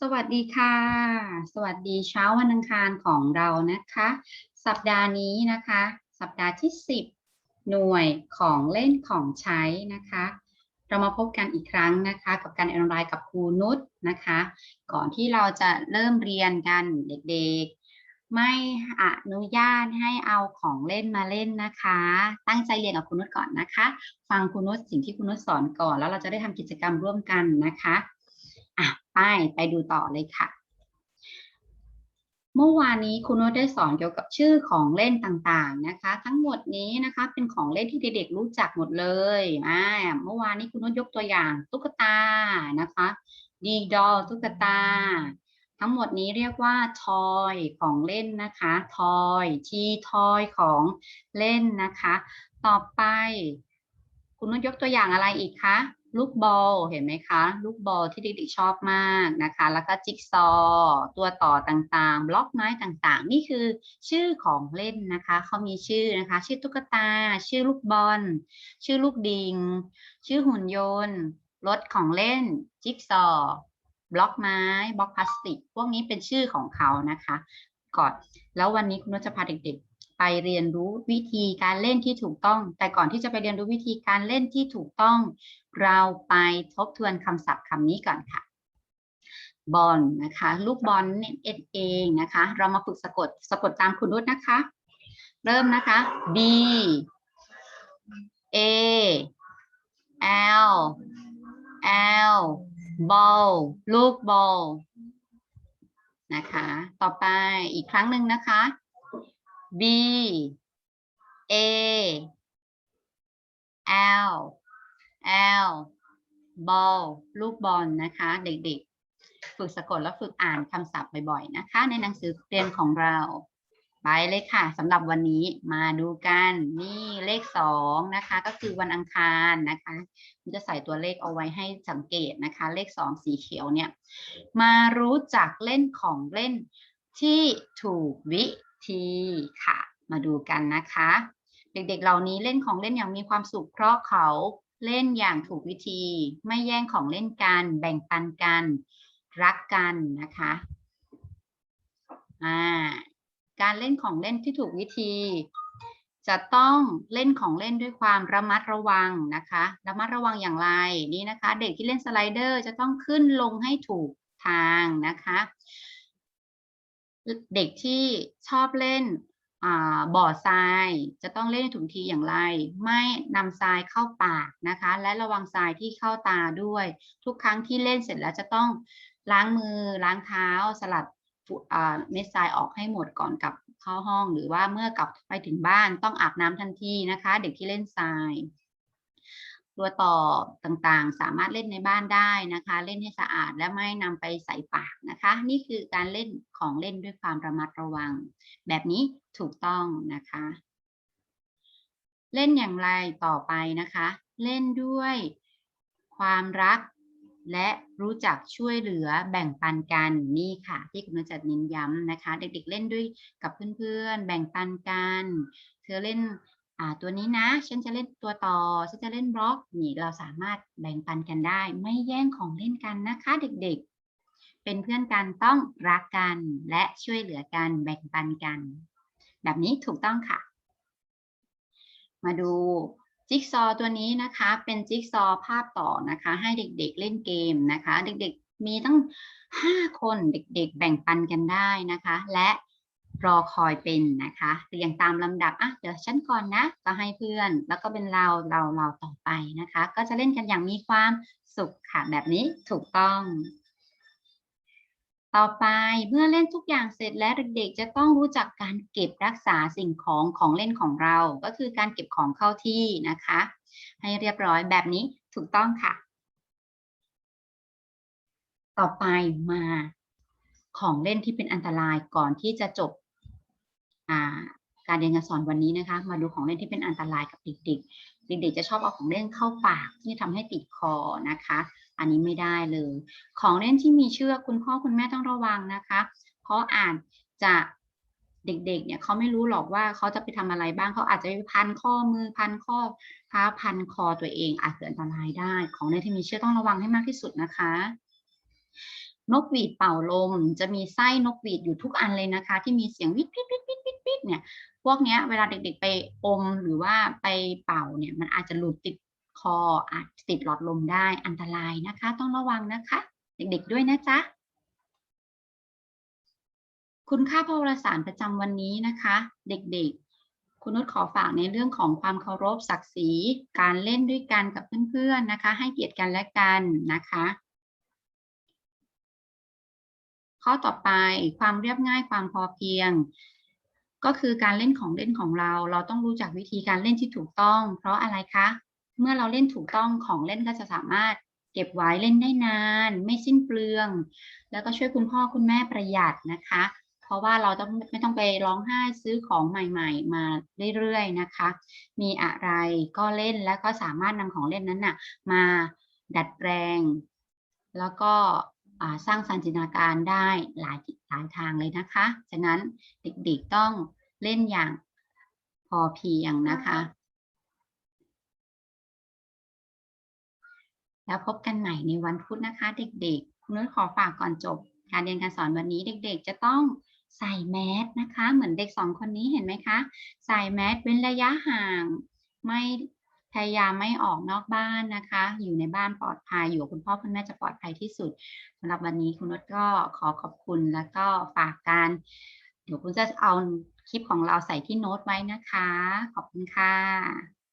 สวัสดีค่ะ สวัสดีเช้าวันอังคารของเรานะคะ สัปดาห์นี้นะคะ สัปดาห์ที่ 10 หน่วยของเล่นของใช้นะคะ เรามาพบกันอีกครั้งนะคะ กับการออนไลน์กับครูนุชนะคะ ก่อนที่เราจะเริ่มเรียนกันเด็กๆ ไม่อนุญาตให้เอาของเล่นมาเล่นนะคะ ตั้งใจเรียนกับครูนุชก่อนนะคะ ฟังครูนุชสิ่งที่ครูนุชสอนก่อน แล้วเราจะได้ทำกิจกรรมร่วมกันนะคะ ไปไปดูต่อเลยค่ะ เมื่อวานนี้คุณโน้ตได้สอนเกี่ยวกับชื่อของเล่นต่างๆนะคะ ทั้งหมดนี้นะคะเป็นของเล่นที่เด็กๆรู้จักหมดเลยอ่าเมื่อวานนี้คุณโน้ตยกตัวอย่างตุ๊กตานะคะดีดอลตุ๊กตา ทั้งหมดนี้เรียกว่าทอยของเล่นนะคะทอยที่ทอยของเล่นนะคะ ต่อไป คุณนุชยกตัวอย่างอะไรอีกคะ ลูกบอลเห็นไหมคะ ลูกบอลที่เด็กๆชอบมากนะคะ แล้วก็จิ๊กซอ ตัวต่อต่างๆ บล็อกไม้ต่างๆ นี่คือชื่อของเล่นนะคะเขามีชื่อนะคะ ชื่อตุ๊กตา ชื่อลูกบอล ชื่อลูกดิง ชื่อหุ่นยนต์ รถของเล่น จิ๊กซอ บล็อกไม้ บล็อกพลาสติก พวกนี้เป็นชื่อของเขานะคะก่อนแล้ววันนี้คุณนุชจะพาเด็กๆ เรียนรู้วิธีการเล่นที่ถูกต้อง แต่ก่อนที่จะไปเรียนรู้วิธีการเล่นที่ถูกต้อง เราไปทบทวนคำศัพท์คำนี้ก่อนค่ะ บอลนะคะ ลูกบอลเนี่ยเอ็ดเองนะคะ เรามาฝึกสะกดสะกดตามคุณนุชนะคะ เริ่มนะคะ B A L L ball ลูกบอลนะคะ ต่อไปอีกครั้งหนึ่งนะคะ B A L L ball ลูกบอลนะคะ เด็กๆ ฝึกสะกดและฝึกอ่านคำศัพท์บ่อยๆนะคะ ในหนังสือเรียนของเรา ไปเลยค่ะสำหรับวันนี้มาดูกันนี่เลขสองนะคะ ก็คือวันอังคารนะคะมันจะใส่ตัวเลขเอาไว้ให้สังเกตนะคะ เลขสองสีเขียวเนี่ย มารู้จักเล่นของเล่นที่ถูกวิ ธีค่ะ มาดูกันนะคะ เด็กๆเหล่านี้เล่นของเล่นอย่างมีความสุขเพราะเขาเล่นอย่างถูกวิธี ไม่แย่งของเล่นกัน แบ่งปันกัน รักกันนะคะอ่าการเล่นของเล่นที่ถูกวิธี จะต้องเล่นของเล่นด้วยความระมัดระวังนะคะ ระมัดระวังอย่างไรนี่นะคะ เด็กที่เล่นสไลเดอร์จะต้องขึ้นลงให้ถูกทางนะคะ เด็กที่ชอบเล่นบ่อทรายจะต้องเล่นถูกวิธีอย่างไร ไม่นำทรายเข้าปากนะคะ และระวังทรายที่เข้าตาด้วย ทุกครั้งที่เล่นเสร็จแล้วจะต้องล้างมือล้างเท้าสลัดเม็ดทรายออกให้หมดก่อนกลับเข้าห้อง หรือว่าเมื่อกลับไปถึงบ้านต้องอาบน้ำทันทีนะคะ เด็กที่เล่นทราย ตัวต่อต่างๆ สามารถเล่นในบ้านได้นะคะ เล่นให้สะอาดและไม่นำไปใส่ปากนะคะ นี่คือการเล่นของเล่นด้วยความระมัดระวัง แบบนี้ถูกต้องนะคะ เล่นอย่างไรต่อไปนะคะ เล่นด้วยความรักและรู้จักช่วยเหลือแบ่งปันกันนี่ค่ะ ที่คุณนุชจะเน้นย้ำนะคะ เด็กๆเล่นด้วยกับเพื่อนๆ แบ่งปันกัน เธอเล่น อ่าตัวนี้นะ ฉันจะเล่นตัวต่อ ฉันจะเล่นบล็อก นี่เราสามารถแบ่งปันกันได้ ไม่แย่งของเล่นกันนะคะเด็กๆ เป็นเพื่อนกันต้องรักกันและช่วยเหลือกันแบ่งปันกัน แบบนี้ถูกต้องค่ะ มาดูจิ๊กซอตัวนี้นะคะ เป็นจิ๊กซอภาพต่อนะคะ ให้เด็กๆเล่นเกมนะคะ เด็กๆมีตั้ง 5 คนเด็กๆ แบ่งปันกันได้นะคะ และ รอคอยเป็นนะคะเรียงตามลำดับอะเดี๋ยวฉันก่อนนะ ก็ให้เพื่อน แล้วก็เป็นเราเราเราต่อไปนะคะ ก็จะเล่นกันอย่างมีความสุขค่ะแบบนี้ถูกต้อง ต่อไปเมื่อเล่นทุกอย่างเสร็จแล้วเด็กๆ จะต้องรู้จักการเก็บรักษาสิ่งของของเล่นของเรา ก็คือการเก็บของเข้าที่นะคะ ให้เรียบร้อยแบบนี้ถูกต้องค่ะ ต่อไปมาของเล่นที่เป็นอันตรายก่อนที่จะจบ การเรียนการสอนวันนี้นะคะ มาดูของเล่นที่เป็นอันตรายกับเด็กๆ เด็กๆจะชอบเอาของเล่นเข้าปากที่ทำให้ติดคอนะคะ อันนี้ไม่ได้เลย ของเล่นที่มีเชือกคุณพ่อคุณแม่ต้องระวังนะคะ เพราะอาจจะเด็กๆ เนี่ยเขาไม่รู้หรอกว่าเขาจะไปทำอะไรบ้างเขาอาจจะไปพันข้อมือพันข้อเท้าพันคอตัวเอง อาจเกิดอันตรายได้ ของเล่นที่มีเชือกต้องระวังให้มากที่สุดนะคะนกหวีดเป่าลม จะมีไส้นกหวีดอยู่ทุกอันเลยนะคะ ที่มีเสียงวิดวิดวิด เนี่ย พวกเนี้ยเวลาเด็กๆไปอมหรือว่าไปเป่าเนี่ยมันอาจจะหลุดติดคออาจติดหลอดลมได้อันตรายนะคะ ต้องระวังนะคะ เด็กๆด้วยนะจ๊ะคุณค่าพระวรสารประจำวันนี้นะคะ เด็กๆ คุณนุชขอฝากในเรื่องของความเคารพศักดิ์ศรี การเล่นด้วยกันกับเพื่อนๆนะคะ ให้เกียรติกันและกันนะคะ ข้อต่อไปความเรียบง่ายความพอเพียง ก็คือการเล่นของเล่นของเรา เราต้องรู้จักวิธีการเล่นที่ถูกต้อง เพราะอะไรคะ เมื่อเราเล่นถูกต้องของเล่นก็จะสามารถเก็บไว้เล่นได้นาน ไม่สิ้นเปลือง แล้วก็ช่วยคุณพ่อคุณแม่ประหยัดนะคะ เพราะว่าเราต้องไม่ต้องไปร้องไห้ซื้อของใหม่ ๆ มาเรื่อยๆนะคะ มีอะไรก็เล่นแล้วก็สามารถนำของเล่นนั้นน่ะมาดัดแปลง แล้วก็ สร้างสรรค์จินตนาการได้หลายหลายทางเลยนะคะ ฉะนั้นเด็กๆต้องเล่นอย่างพอเพียงนะคะ แล้วพบกันใหม่ในวันพุธนะคะ เด็กๆนุ้ยขอฝากก่อนจบ การเรียนการสอนวันนี้เด็กๆ จะต้องใส่แมสนะคะ เหมือนเด็กสองคนนี้เห็นไหมคะ ใส่แมสเว้นระยะห่าง ไม่ พยายามไม่ออกนอกบ้านนะคะ อยู่ในบ้านปลอดภัยอยู่กับคุณพ่อคุณแม่จะปลอดภัยที่สุดสำหรับวันนี้คุณนุชก็ขอขอบคุณแล้วก็ฝากการเดี๋ยวคุณจะเอาคลิปของเราใส่ที่โน้ตไว้นะคะ ขอบคุณค่ะ